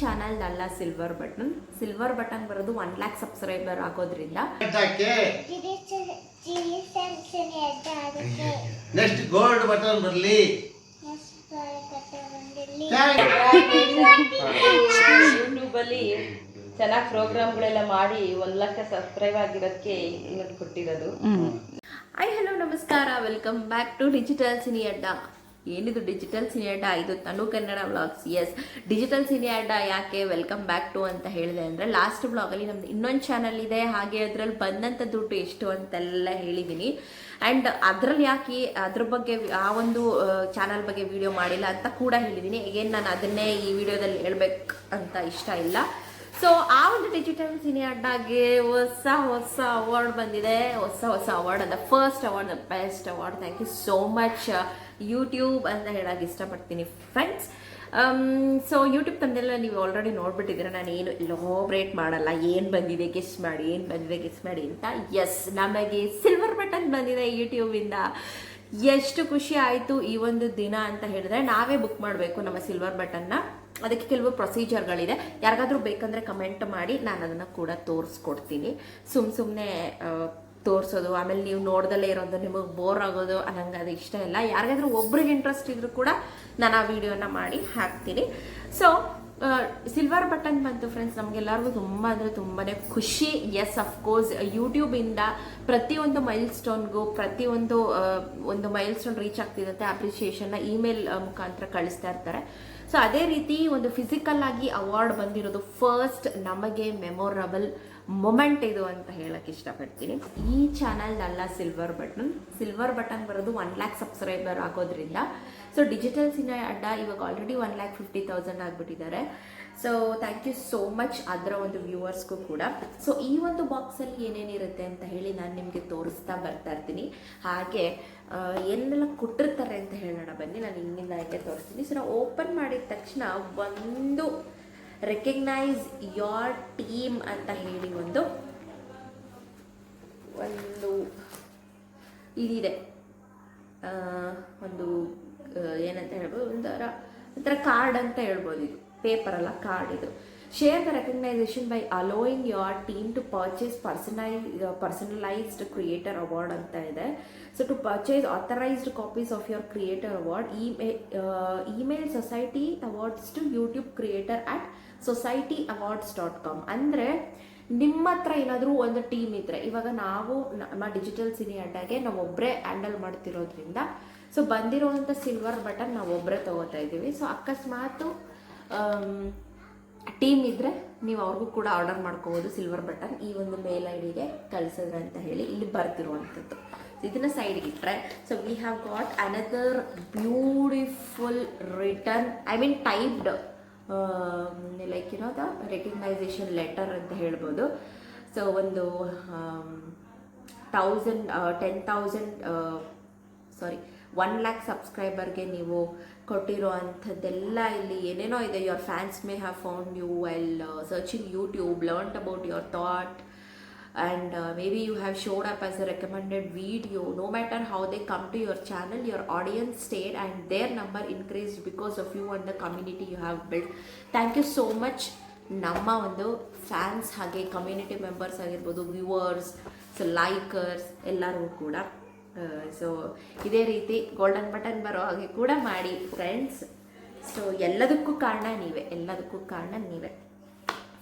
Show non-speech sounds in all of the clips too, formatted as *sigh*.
Channel ಅಲ್ಲ silver button silver button ಬರೋದು one lakh subscriber ಆಗೋದ್ರಿಂದ. ನೆಕ್ಸ್ಟ್ ಗೋಲ್ಡ್ ಬಟನ್ ಬರಲಿ. ಯೂಟ್ಯೂಬಲ್ಲಿ ಚೆನ್ನಾಗಿ ಪ್ರೋಗ್ರಾಮ್ಗಳೆಲ್ಲ ಮಾಡಿ ಒಂದು ಲಕ್ಷ ಸಬ್ಸ್ಕ್ರೈಬ್ ಆಗಿರೋದಕ್ಕೆ ಇನ್ನೊಂದು ಕೊಟ್ಟಿರೋದು. ಐ ಹಲೋ ನಮಸ್ಕಾರ. Welcome back to digital Cini Adda ಏನಿದು ಡಿಜಿಟಲ್ ಸಿನಿ ಅಡ್ಡ ಇದು Tanu Kannada vlogs yes digital Cini Adda ಯಾಕೆ ವೆಲ್ಕಮ್ ಬ್ಯಾಕ್ ಟು ಅಂತ ಹೇಳಿದೆ ಅಂದರೆ ಲಾಸ್ಟ್ ಬ್ಲಾಗಲ್ಲಿ ನಮ್ದು ಇನ್ನೊಂದು ಚಾನಲ್ ಇದೆ. ಹಾಗೆ ಅದರಲ್ಲಿ ಬಂದಂಥ ದುಡ್ಡು ಎಷ್ಟು ಅಂತೆಲ್ಲ ಹೇಳಿದ್ದೀನಿ ಆ್ಯಂಡ್ ಅದರಲ್ಲಿ ಯಾಕೆ ಅದ್ರ ಬಗ್ಗೆ ಆ ಒಂದು ಚಾನಲ್ ಬಗ್ಗೆ ವಿಡಿಯೋ ಮಾಡಿಲ್ಲ ಅಂತ ಕೂಡ ಹೇಳಿದ್ದೀನಿ ಏನು ನಾನು ಅದನ್ನೇ ಈ ವಿಡಿಯೋದಲ್ಲಿ ಹೇಳಬೇಕು ಅಂತ ಇಷ್ಟ ಇಲ್ಲ. ಸೊ ಆ ಒಂದು ಡಿಜಿಟಲ್ ಸಿನಿ ಅಡ್ಡಾಗೆ ಹೊಸ ಹೊಸ ಅವಾರ್ಡ್ ಬಂದಿದೆ. ಹೊಸ ಹೊಸ ಅವಾರ್ಡ್ ಅದ first award the best award thank you so much YouTube ಅಂತ ಹೇಳಕ್ಕೆ ಇಷ್ಟಪಡ್ತೀನಿ ಫ್ರೆಂಡ್ಸ್ ಸೊ ಯೂಟ್ಯೂಬ್ ತಂದೆಲ್ಲ ನೀವು ಆಲ್ರೆಡಿ ನೋಡ್ಬಿಟ್ಟಿದ್ದೀರ, ನಾನು ಏನು ಇಲೋಬ್ರೇಟ್ ಮಾಡಲ್ಲ, ಏನು ಬಂದಿದೆ ಗೆಸ್ ಮಾಡಿ, ಏನು ಬಂದಿದೆ ಗೆಸ್ ಮಾಡಿ ಅಂತ? ಎಸ್ ನಮಗೆ ಸಿಲ್ವರ್ ಬಟನ್ ಬಂದಿದೆ ಯೂಟ್ಯೂಬಿಂದ ಎಷ್ಟು ಖುಷಿ ಆಯಿತು ಈ ಒಂದು ದಿನ ಅಂತ ಹೇಳಿದ್ರೆ, ನಾವೇ ಬುಕ್ ಮಾಡಬೇಕು ನಮ್ಮ ಸಿಲ್ವರ್ ಬಟನ್ನ ಅದಕ್ಕೆ ಕೆಲವು ಪ್ರೊಸೀಜರ್ಗಳಿದೆ ಯಾರಿಗಾದ್ರೂ ಬೇಕಂದ್ರೆ ಕಮೆಂಟ್ ಮಾಡಿ, ನಾನು ಅದನ್ನು ಕೂಡ ತೋರಿಸ್ಕೊಡ್ತೀನಿ. ಸುಮ್ಮ ಸುಮ್ಮನೆ ತೋರಿಸೋದು, ಆಮೇಲೆ ನೀವು ನೋಡ್ದಲ್ಲೇ ಇರೋದು, ನಿಮಗೆ ಬೋರ್ ಆಗೋದು ನಂಗೆ ಅದು ಇಷ್ಟ ಇಲ್ಲ. ಯಾರಿಗಾದ್ರೂ ಒಬ್ರಿಗೆ ಇಂಟ್ರೆಸ್ಟ್ ಇದ್ರೂ ಕೂಡ ನಾನು ಆ ವಿಡಿಯೋನ ಮಾಡಿ ಹಾಕ್ತೀನಿ. ಸೊ ಸಿಲ್ವರ್ ಬಟನ್ ಬಂತು ಫ್ರೆಂಡ್ಸ್ ನಮಗೆಲ್ಲರಿಗೂ ತುಂಬ ಅಂದರೆ ತುಂಬಾ ಖುಷಿ. ಎಸ್ ಅಫ್ಕೋರ್ಸ್ ಯೂಟ್ಯೂಬಿಂದ ಪ್ರತಿಯೊಂದು ಮೈಲ್ ಸ್ಟೋನ್ಗೂ ಪ್ರತಿಯೊಂದು ಒಂದು ಮೈಲ್ ಸ್ಟೋನ್ ರೀಚ್ ಆಗ್ತಿರುತ್ತೆ ಅಪ್ರಿಷಿಯೇಷನ್ನ ಇಮೇಲ್ ಮುಖಾಂತರ ಕಳಿಸ್ತಾ ಇರ್ತಾರೆ. ಸೊ ಅದೇ ರೀತಿ ಒಂದು ಫಿಸಿಕಲ್ ಆಗಿ ಅವಾರ್ಡ್ ಬಂದಿರೋದು ಫಸ್ಟ್ ನಮಗೆ ಮೆಮೊರಬಲ್ ಮೊಮೆಂಟ್ ಇದು ಅಂತ ಹೇಳಕ್ ಇಷ್ಟಪಡ್ತೀನಿ. ಈ ಚಾನಲ್ ಅಲ್ಲ ಸಿಲ್ವರ್ ಬಟನ್ ಸಿಲ್ವರ್ ಬಟನ್ ಬರೋದು ಒನ್ ಲ್ಯಾಕ್ ಸಬ್ಸ್ಕ್ರೈಬರ್ ಆಗೋದ್ರಿಂದ. ಸೊ ಡಿಜಿಟಲ್ ಸಿನ ಅಡ್ಡ ಇವಾಗ already one lakh fifty thousand ಆಗಿಬಿಟ್ಟಿದ್ದಾರೆ. So thank you so much ಅದರ ಒಂದು ವ್ಯೂವರ್ಸ್ಗೂ ಕೂಡ. ಸೊ ಈ ಒಂದು ಬಾಕ್ಸಲ್ಲಿ ಏನೇನಿರುತ್ತೆ ಅಂತ ಹೇಳಿ ನಾನು ನಿಮಗೆ ತೋರಿಸ್ತಾ ಬರ್ತಾ ಇರ್ತೀನಿ. ಹಾಗೆ ಏನೆಲ್ಲ ಕೊಟ್ಟಿರ್ತಾರೆ ಅಂತ ಹೇಳೋಣ ಬನ್ನಿ. ನಾನು ಹಿಂಗಿಂದ ಹಾಗೆ ತೋರಿಸ್ತೀನಿ. ಸೊ ನಾವು ಓಪನ್ ಮಾಡಿದ ತಕ್ಷಣ ಒಂದು ರೆಕಗ್ನೈಸ್ ಯೋರ್ ಟೀಮ್ ಅಂತ ಹೇಳಿ ಒಂದು ಒಂದು ಇದಿದೆ. ಒಂದು ಏನಂತ ಹೇಳ್ಬೋದು? ಒಂಥರ ಒಂಥರ ಕಾರ್ಡ್ ಅಂತ ಹೇಳ್ಬೋದು ಇದು. ಪೇಪರ್ ಅಲ್ಲ ಕಾರ್ಡ್ ಇದು. Share the recognition by allowing your team to purchase personal personalised creator award ಅಂತ ಇದೆ. So to purchase authorised copies of your creator award email society awards to YouTube creator at society awards dot com ಅಂದರೆ ನಿಮ್ಮ ಹತ್ರ ಏನಾದರೂ ಒಂದು team ಇದ್ರೆ, ಇವಾಗ ನಾವು ನಮ್ಮ ಡಿಜಿಟಲ್ ಸಿನಿ ಅಡ್ಡಾಗೆ ನಾವು ಒಬ್ಬರೇ ಹ್ಯಾಂಡಲ್ ಮಾಡ್ತಿರೋದ್ರಿಂದ ಸೊ ಬಂದಿರೋವಂಥ ಸಿಲ್ವರ್ ಬಟನ್ ನಾವು ಒಬ್ಬರೇ ತೊಗೋತಾ ಇದ್ದೀವಿ. ಸೊ ಅಕಸ್ಮಾತು ಟೀಮ್ ಇದ್ದರೆ ನೀವು ಅವ್ರಿಗೂ ಕೂಡ ಆರ್ಡರ್ ಮಾಡ್ಕೋಬೋದು ಸಿಲ್ವರ್ ಬಟನ್ ಈ ಒಂದು ಮೇಲ್ ಐ ಡಿಗೆ ಕಳಿಸಿದ್ರೆ ಅಂತ ಹೇಳಿ ಇಲ್ಲಿ ಬರ್ತಿರುವಂಥದ್ದು. ಇದನ್ನ ಸೈಡ್ಗೆ ಇಟ್ಟರೆ so we have got another beautiful return I mean typed like ಇರೋದ ರೆಕಗ್ನೈಸೇಷನ್ ಲೆಟರ್ ಅಂತ ಹೇಳ್ಬೋದು. ಸೊ ಒಂದು thousand ten thousand sorry one lakh ಸಬ್ಸ್ಕ್ರೈಬರ್ಗೆ ನೀವು ಕೊಟ್ಟಿರೋ ಅಂಥದ್ದೆಲ್ಲ ಇಲ್ಲಿ ಏನೇನೋ ಇದೆ. Your fans may have found you well searching YouTube learned about your thought and uh, maybe you have showed up as a recommended video no matter how they come to your channel your audience stayed and their number increased because of you and the community you have built thank you so much ನಮ್ಮ ಒಂದು fans ಹಾಗೆ community members ಆಗಿರ್ಬೋದು viewers so likers ಎಲ್ಲರೂ ಕೂಡ so ಇದೇ ರೀತಿ golden button ಬರೋ ಹಾಗೆ ಕೂಡ ಮಾಡಿ ಫ್ರೆಂಡ್ಸ್ ಸೊ ಎಲ್ಲದಕ್ಕೂ ಕಾರಣ ನೀವೇ ಎಲ್ಲದಕ್ಕೂ ಕಾರಣ ನೀವೇ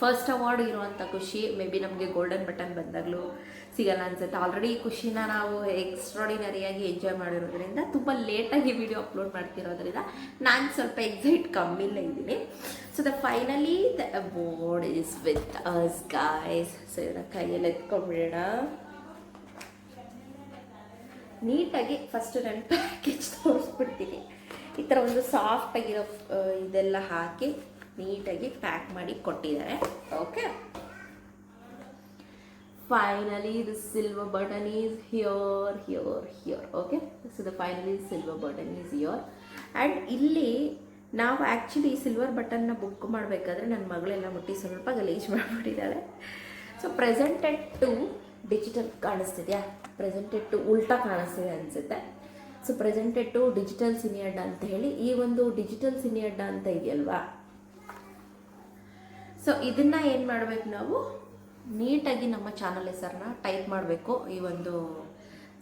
ಫಸ್ಟ್ ಅವಾರ್ಡ್ ಇರುವಂಥ ಖುಷಿ ಮೇ ಬಿ ನಮಗೆ ಗೋಲ್ಡನ್ ಬಟನ್ ಬಂದಾಗಲೂ ಸಿಗಲ್ಲ ಅನ್ಸುತ್ತೆ. ಆಲ್ರೆಡಿ ಈ ಖುಷಿನ ನಾವು ಎಕ್ಸ್ಟ್ರಾಡಿನರಿಯಾಗಿ ಎಂಜಾಯ್ ಮಾಡಿರೋದ್ರಿಂದ, ತುಂಬ ಲೇಟಾಗಿ ವಿಡಿಯೋ ಅಪ್ಲೋಡ್ ಮಾಡ್ತಿರೋದ್ರಿಂದ ನಾನು ಸ್ವಲ್ಪ ಎಕ್ಸೈಟ್ ಕಮ್ಮಿಲೇ ಇದ್ದೀನಿ. So the finally the award is with us guys so ಇದನ್ನ ಕೈಯಲ್ಲಿ ಎತ್ಕೊಂಡ್ಬಿಡೋಣ ನೀಟಾಗಿ ಫಸ್ಟ್ ನನ್ನ ಪ್ಯಾಕೇಜ್ ತೋರಿಸ್ಬಿಡ್ತೀನಿ. ಈ ಥರ ಒಂದು ಸಾಫ್ಟಾಗಿರೋ ಇದೆಲ್ಲ ಹಾಕಿ ನೀಟಾಗಿ ಪ್ಯಾಕ್ ಮಾಡಿ ಕೊಟ್ಟಿದ್ದಾರೆ. Okay finally the silver button is here here here okay so the finally silver button is your and ಇಲ್ಲಿ ನಾವು ಆ್ಯಕ್ಚುಲಿ ಸಿಲ್ವರ್ ಬಟನ್ನ ಬುಕ್ ಮಾಡಬೇಕಾದ್ರೆ ನನ್ನ ಮಗಳೆಲ್ಲ ಮುಟ್ಟಿ ಸ್ವಲ್ಪ ಗಲೀಜ್ ಮಾಡಿಬಿಟ್ಟಿದ್ದಾಳೆ. ಸೊ ಪ್ರೆಸೆಂಟೆಡ್ ಟು ಡಿಜಿಟಲ್ ಕಾಣಿಸ್ತಿದೆಯಾ? ಪ್ರೆಸೆಂಟೆಡ್ ಟು ಉಲ್ಟಾ ಕಾಣಿಸ್ತಿದೆ ಅನಿಸುತ್ತೆ. So presented to digital Cini Adda ಅಂತ ಹೇಳಿ ಈ ಒಂದು ಡಿಜಿಟಲ್ ಸಿನಿ ಅಡ್ಡ ಅಂತ ಇದೆಯಲ್ವಾ? ಸೊ ಇದನ್ನು ಏನು ಮಾಡಬೇಕು ನಾವು? ನೀಟಾಗಿ ನಮ್ಮ ಚಾನಲ್ ಹೆಸರನ್ನ ಟೈಪ್ ಮಾಡಬೇಕು. ಈ ಒಂದು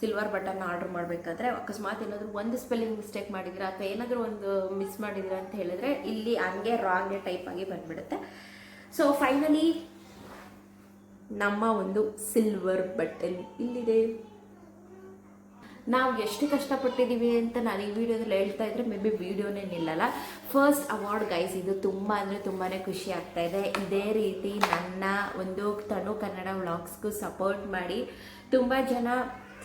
ಸಿಲ್ವರ್ ಬಟನ್ ಆರ್ಡರ್ ಮಾಡಬೇಕಾದ್ರೆ ಅಕಸ್ಮಾತ್ ಏನಾದರೂ ಒಂದು ಸ್ಪೆಲ್ಲಿಂಗ್ ಮಿಸ್ಟೇಕ್ ಮಾಡಿದ್ರೆ ಅಥವಾ ಏನಾದರೂ ಒಂದು ಮಿಸ್ ಮಾಡಿದ್ರೆ ಅಂತ ಹೇಳಿದ್ರೆ ಇಲ್ಲಿ ಹಂಗೆ ರಾಂಗೇ ಟೈಪ್ ಆಗಿ ಬಂದ್ಬಿಡುತ್ತೆ. ಸೊ ಫೈನಲಿ ನಮ್ಮ ಒಂದು ಸಿಲ್ವರ್ ಬಟನ್ ಇಲ್ಲಿದೆ. ನಾವು ಎಷ್ಟು ಕಷ್ಟಪಟ್ಟಿದ್ದೀವಿ ಅಂತ ನಾನು ಈ ವಿಡಿಯೋದಲ್ಲಿ ಹೇಳ್ತಾ ಇದ್ರೆ ಮೇ ಬಿ ವಿಡಿಯೋನೇ ನಿಲ್ಲಲ್ಲ. ಫಸ್ಟ್ ಅವಾರ್ಡ್ ಗೈಸ್ ಇದು ತುಂಬ ಅಂದರೆ ತುಂಬಾ ಖುಷಿ ಆಗ್ತಾ ಇದೆ. ಇದೇ ರೀತಿ ನನ್ನ ಒಂದು ತನು ಕನ್ನಡ ವ್ಲಾಗ್ಸ್ಗೂ ಸಪೋರ್ಟ್ ಮಾಡಿ ತುಂಬ ಜನ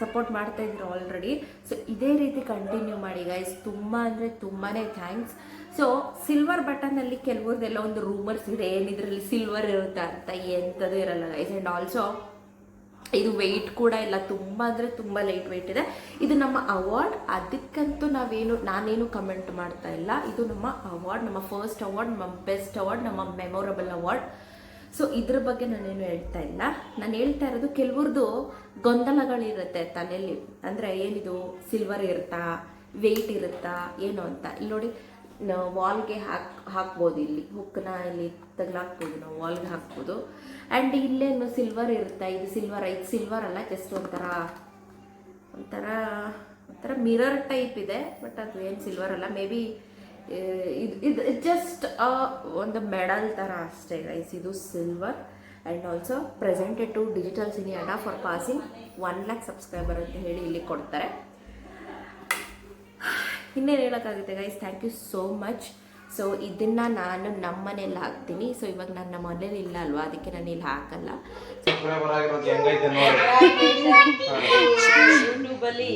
ಸಪೋರ್ಟ್ ಮಾಡ್ತಾ ಇದ್ರು ಆಲ್ರೆಡಿ ಸೊ ಇದೇ ರೀತಿ ಕಂಟಿನ್ಯೂ ಮಾಡಿ ಗೈಸ್ ತುಂಬ ಅಂದರೆ ತುಂಬಾ ಥ್ಯಾಂಕ್ಸ್ ಸೊ ಸಿಲ್ವರ್ ಬಟನಲ್ಲಿ ಕೆಲವ್ರದ್ದೆಲ್ಲ ಒಂದು ರೂಮರ್ಸ್ ಇದೆ, ಏನಿದ್ರಲ್ಲಿ ಸಿಲ್ವರ್ ಇರುತ್ತಾ ಅಂತ ಎಂಥದ್ದು ಇರಲ್ಲ ಗೈಸ್ ಆ್ಯಂಡ್ ಆಲ್ಸೋ ಇದು ವೆಯ್ಟ್ ಕೂಡ ಇಲ್ಲ, ತುಂಬ ಅಂದರೆ ತುಂಬ ಲೈಟ್ ವೆಯ್ಟ್ ಇದೆ. ಇದು ನಮ್ಮ ಅವಾರ್ಡ್ ಅದಕ್ಕಂತೂ ನಾವೇನು, ನಾನೇನು ಕಮೆಂಟ್ ಮಾಡ್ತಾ ಇಲ್ಲ. ಇದು ನಮ್ಮ ಅವಾರ್ಡ್ ನಮ್ಮ ಫಸ್ಟ್ ಅವಾರ್ಡ್ ನಮ್ಮ ಬೆಸ್ಟ್ ಅವಾರ್ಡ್ ನಮ್ಮ ಮೆಮೊರಬಲ್ ಅವಾರ್ಡ್ ಸೊ ಇದ್ರ ಬಗ್ಗೆ ನಾನೇನು ಹೇಳ್ತಾ ಇಲ್ಲ. ನಾನು ಹೇಳ್ತಾ ಇರೋದು ಕೆಲವ್ರದ್ದು ಗೊಂದಲಗಳಿರುತ್ತೆ ತಲೆಯಲ್ಲಿ. ಅಂದರೆ ಏನಿದು ಸಿಲ್ವರ್ ಇರುತ್ತಾ ವೆಯ್ಟ್ ಇರುತ್ತಾ, ಏನು ಅಂತ. ಇಲ್ಲಿ ನೋಡಿ ವಾಲ್ಗೆ ಹಾಕಿ, ಹಾಕ್ಬೋದು ಇಲ್ಲಿ. ಹುಕ್ಕನ್ನ ಇಲ್ಲಿ ತಗ್ಲಾಕ್ಬೋದು ನಾವು ವಾಲ್ಗೆ ಹಾಕ್ಬೋದು. ಆ್ಯಂಡ್ ಇಲ್ಲೇನು ಸಿಲ್ವರ್ ಇರುತ್ತೆ. ಇದು ಸಿಲ್ವರ್ ಐದು ಸಿಲ್ವರ್ ಅಲ್ಲ ಜಸ್ಟ್ ಒಂಥರ ಒಂಥರ ಒಂಥರ ಮಿರರ್ ಟೈಪ್ ಇದೆ ಬಟ್ ಅದು ಏನು ಸಿಲ್ವರ್ ಅಲ್ಲ. ಮೇ ಬಿ ಇದು ಇದು ಜಸ್ಟ್ ಒಂದು ಮೆಡಲ್ ಥರ ಅಷ್ಟೇ ಗೈಸ್ ಇದು silver and also presented to digital Cini Adda for passing one lakh subscriber ಅಂತ ಹೇಳಿ ಇಲ್ಲಿ ಕೊಡ್ತಾರೆ. ಇನ್ನೇನು ಹೇಳೋಕ್ಕಾಗುತ್ತೆ guys thank you so much so ಇದನ್ನು ನಾನು ನಮ್ಮ ಮನೇಲಿ ಹಾಕ್ತೀನಿ. ಸೊ ಇವಾಗ ನನ್ನ ಮನೇಲಿ ಇಲ್ಲ ಅಲ್ವಾ? ಅದಕ್ಕೆ ನಾನು ಇಲ್ಲಿ ಹಾಕಲ್ಲ. ಯೂಟ್ಯೂಬಲ್ಲಿ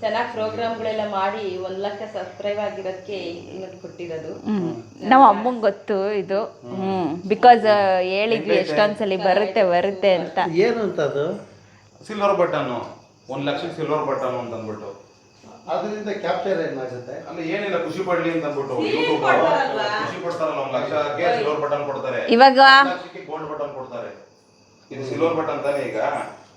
ಚೆನ್ನಾಗಿ ಪ್ರೋಗ್ರಾಮ್ಗಳೆಲ್ಲ ಮಾಡಿ ಒಂದು ಲಕ್ಷ ಸಬ್ಸ್ಕ್ರೈಬ್ ಆಗಿರೋದಕ್ಕೆ ಇನ್ನೊಂದು ಕೊಟ್ಟಿರೋದು. ನಾವು ಅಮ್ಮಂಗೆ ಗೊತ್ತು ಇದು. ಹ್ಞೂ ಬಿಕಾಸ್ ಹೇಳಿದ್ವಿ ಎಷ್ಟೊಂದ್ಸಲಿ ಬರುತ್ತೆ ಬರುತ್ತೆ ಅಂತ. ಏನು ಅಂತ ಅದು ಸಿಲ್ವರ್ ಬಟನ್ ಒಂದು ಲಕ್ಷ ಸಿಲ್ವರ್ ಬಟನ್ ಅಂತ ಅಂದ್ಬಿಟ್ಟು ಅದರಿಂದ ಕ್ಯಾಪ್ಚರ್ ಏನಾಗುತ್ತೆ ಅಲ್ಲ ಏನಿಲ್ಲ ಖುಷಿ ಪಡ್ಲಿ ಅಂತ ಅಂದ್ಬಿಟ್ಟು ಯೂಟ್ಯೂಬ್ ಖುಷಿ ಪಡ್ತಾರಲ್ಲ ಲಕ್ಷ ಲಕ್ಷಕ್ಕೆ ಸಿಲ್ವರ್ ಬಟನ್ ಕೊಡ್ತಾರೆ. ಇವಾಗ? ಲಕ್ಷಕ್ಕೆ ಗೋಲ್ಡ್ ಬಟನ್ ಕೊಡ್ತಾರೆ. ಇದು ಸಿಲ್ವರ್ ಬಟನ್ ತಾನೇ ಈಗ?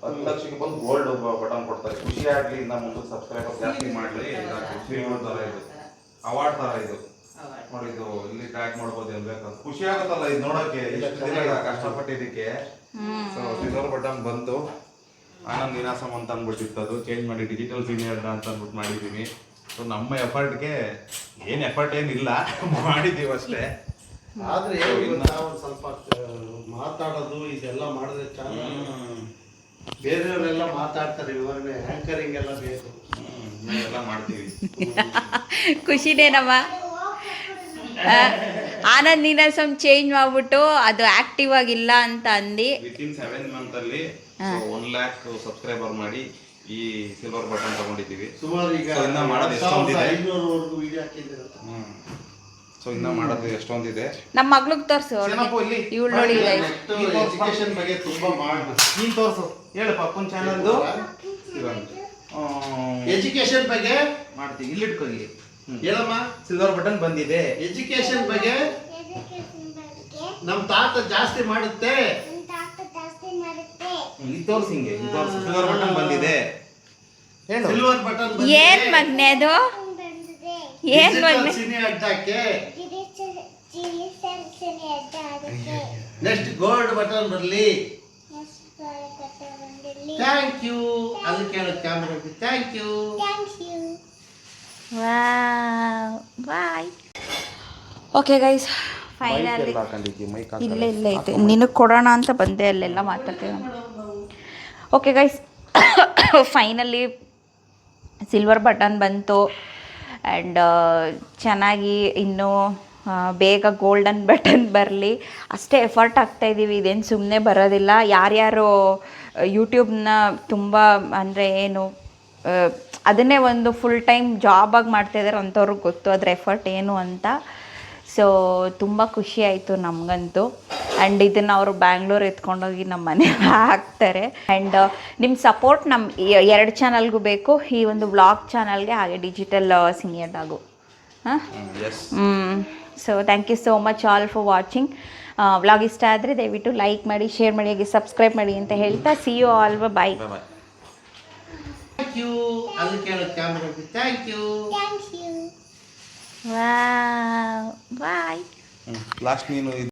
ಹತ್ತು ಲಕ್ಷಕ್ಕೆ ಬಂದು ಗೋಲ್ಡ್ ಬಟನ್ ಕೊಡ್ತಾರೆ. ಖುಷಿ ಆಗ್ಲಿ ಇನ್ನ ಮುಂದೆ ಸಬ್ಸ್ಕ್ರೈಬರ್ ಜಾಸ್ತಿ ಮಾಡ್ಲಿ. ಸಿಲ್ವರ್ ತರ ಇದು. ಅವಾರ್ಡ್ ತರ ಇದು. ನೋಡಿ ಇದು ಇಲ್ಲಿ ಟ್ರ್ಯಾಕ್ ಮಾಡ್ಬೋದು ಏನ್ ಬೇಕಂತ ಖುಷಿ ಆಗುತ್ತಲ್ಲ ಇದು ನೋಡಕ್ಕೆ ಎಷ್ಟು ದಿನ ಕಷ್ಟಪಟ್ಟಿದ್ದಕ್ಕೆ. ಸೊ ಸಿಲ್ವರ್ ಬಟನ್ ಬಂತು. ಆನಂದ್ ವಿನಾಸಮ್ ಅಂತ ಅಂದ್ಬಿಟ್ಟಿತ್ತು ಅದು. ಚೇಂಜ್ ಮಾಡಿ ಡಿಜಿಟಲ್ ಸೀನಿಯರ್ ಅಂತ ಅಂದ್ಬಿಟ್ಟು ಮಾಡಿದ್ದೀನಿ ಸೊ ನಮ್ಮ ಎಫರ್ಟ್ಗೆ ಏನು ಎಫರ್ಟ್ ಏನಿಲ್ಲ ಮಾಡಿದ್ದೀವಿ ಅಷ್ಟೇ. ಆದ್ರೆ ನಾವು ಸ್ವಲ್ಪ ಮಾತಾಡೋದು ಇದೆಲ್ಲ ಮಾಡಿದ್ರೆ ಚೆನ್ನಾಗಿ ಬೇರೆಯವರೆಲ್ಲ ಮಾತಾಡ್ತಾರೆ ಇವಾಗ ಆ್ಯಂಕರಿಂಗ್ ಎಲ್ಲ ಬೇಕು. ಎಲ್ಲ ಮಾಡ್ತೀವಿ. *laughs* ಖುಷಿನೇನಮ್ಮ? ಆನಂದ್ ನೀನಾಸಮ್ ಚೇಂಜ್ ಮಾಡ್ಬಿಟ್ಟು ಅದು ಆಕ್ಟಿವ್ ಆಗಿಲ್ಲ ಅಂತ ಅಂದಿ. ಸೆವೆನ್ ಮಂತ್ ಅಲ್ಲಿ ಒನ್ ಲ್ಯಾಕ್ ಸಬ್ಸ್ಕ್ರೈಬರ್ ಮಾಡಿ ಈ ಸಿಲ್ವರ್ ಬಟನ್ ತಗೊಂಡಿದ್ದೀವಿ. ಸುಮಾರು ಈಗ ಇನ್ನ ಮಾಡೋದು ಎಷ್ಟೊಂದಿದೆ? ಸೊ ಇನ್ನ ಮಾಡೋದು ಎಷ್ಟೊಂದಿದೆ? ನಮ್ಮ ಮಗ್ಳಿಗೆ ತೋರಿಸು ಇವಳು ನೋಡಿ ಎಜುಕೇಶನ್ ಬಗ್ಗೆ ತುಂಬಾ ಮಾಡಿ. ನೀನ್ ತೋರ್ಸು. ಹೇಳು. ಪಪ್ಪನ್ ಚಾನಲ್ದು ಎಜುಕೇಶನ್ ಬಗ್ಗೆ ಮಾಡ್ತೀವಿ. ಇಲ್ಲಿ ಇಟ್ಕೊ ಇಲ್ಲಿ. ಹೇಳಮ್ಮ. ಸಿಲ್ವರ್ ಬಟನ್ ಬಂದಿದೆ. ಎಜುಕೇಶನ್ ಬಗ್ಗೆ ನಮ್ಮ ನಮ್ ತಾತ ಜಾಸ್ತಿ ಮಾಡುತ್ತೆ. ಹಿಂಗೆ ಇಲ್ಲಿ ಸಿಲ್ವರ್ ಬಟನ್ ಬಂದಿದೆ. ಹೇಳು. ಸಿಲ್ವರ್ ಬಟನ್ ಏನ್ ಮಗ್ನೆ ಅದು? ಬಂದಿದೆ. ಏನ್ ಮಗ್ನೆ? ಸಿನಿ ಅಡ್ಡಕ್ಕೆ. ನೆಕ್ಸ್ಟ್ ಗೋಲ್ಡ್ ಬಟನ್ ಬರ್ಲಿ. ಥ್ಯಾಂಕ್ ಯು ಅದು camera thank you bye. Okay guys finally ಇಲ್ಲ ಇಲ್ಲ. ಐತೆ ನಿನಗೆ ಕೊಡೋಣ ಅಂತ ಬಂದೆ ಅಲ್ಲೆಲ್ಲ ಮಾತಾಡ್ತೇವೆ okay guys finally silver button ಬಂತು. ಆ್ಯಂಡ್ ಚೆನ್ನಾಗಿ ಇನ್ನೂ ಬೇಗ ಗೋಲ್ಡನ್ ಬಟನ್ ಬರಲಿ. ಅಷ್ಟೇ ಎಫರ್ಟ್ ಆಗ್ತಾಯಿದ್ದೀವಿ ಇದೇನು ಸುಮ್ಮನೆ ಬರೋದಿಲ್ಲ. ಯಾರ್ಯಾರು ಯೂಟ್ಯೂಬ್ನ ತುಂಬ, ಅಂದರೆ ಏನು ಅದನ್ನೇ ಒಂದು ಫುಲ್ ಟೈಮ್ ಜಾಬಾಗಿ ಮಾಡ್ತಾಯಿದ್ದಾರೆ ಅಂಥವ್ರಿಗೆ ಗೊತ್ತು. ಅದ್ರ ಎಫರ್ಟ್ ಏನು ಅಂತ. ಸೊ ತುಂಬ ಖುಷಿ ಆಯಿತು ನಮಗಂತೂ. ಆ್ಯಂಡ್ ಇದನ್ನು ಅವರು ಬ್ಯಾಂಗ್ಳೂರ್ ಎತ್ಕೊಂಡೋಗಿ ನಮ್ಮ ಮನೆ ಹಾಕ್ತಾರೆ. ಆ್ಯಂಡ್ ನಿಮ್ಮ ಸಪೋರ್ಟ್ ನಮ್ಮ ಎರಡು ಚಾನಲ್ಗೂ ಬೇಕು. ಈ ಒಂದು ವ್ಲಾಗ್ ಚಾನಲ್ಗೆ ಹಾಗೆ ಡಿಜಿಟಲ್ ಸಿನಿಯರ್ದಾಗು ಹಾಂ? So thank you so much all for watching vlog ಇಷ್ಟ ಆದರೆ ದಯವಿಟ್ಟು ಲೈಕ್ ಮಾಡಿ ಶೇರ್ ಮಾಡಿ ಹಾಗೆ ಸಬ್ಸ್ಕ್ರೈಬ್ ಮಾಡಿ ಅಂತ ಹೇಳ್ತಾ ಸಿ ಯು ಆಲ್ ವ ಬಾಯ್ ಲಾಸ್ಟ್ ನೀನು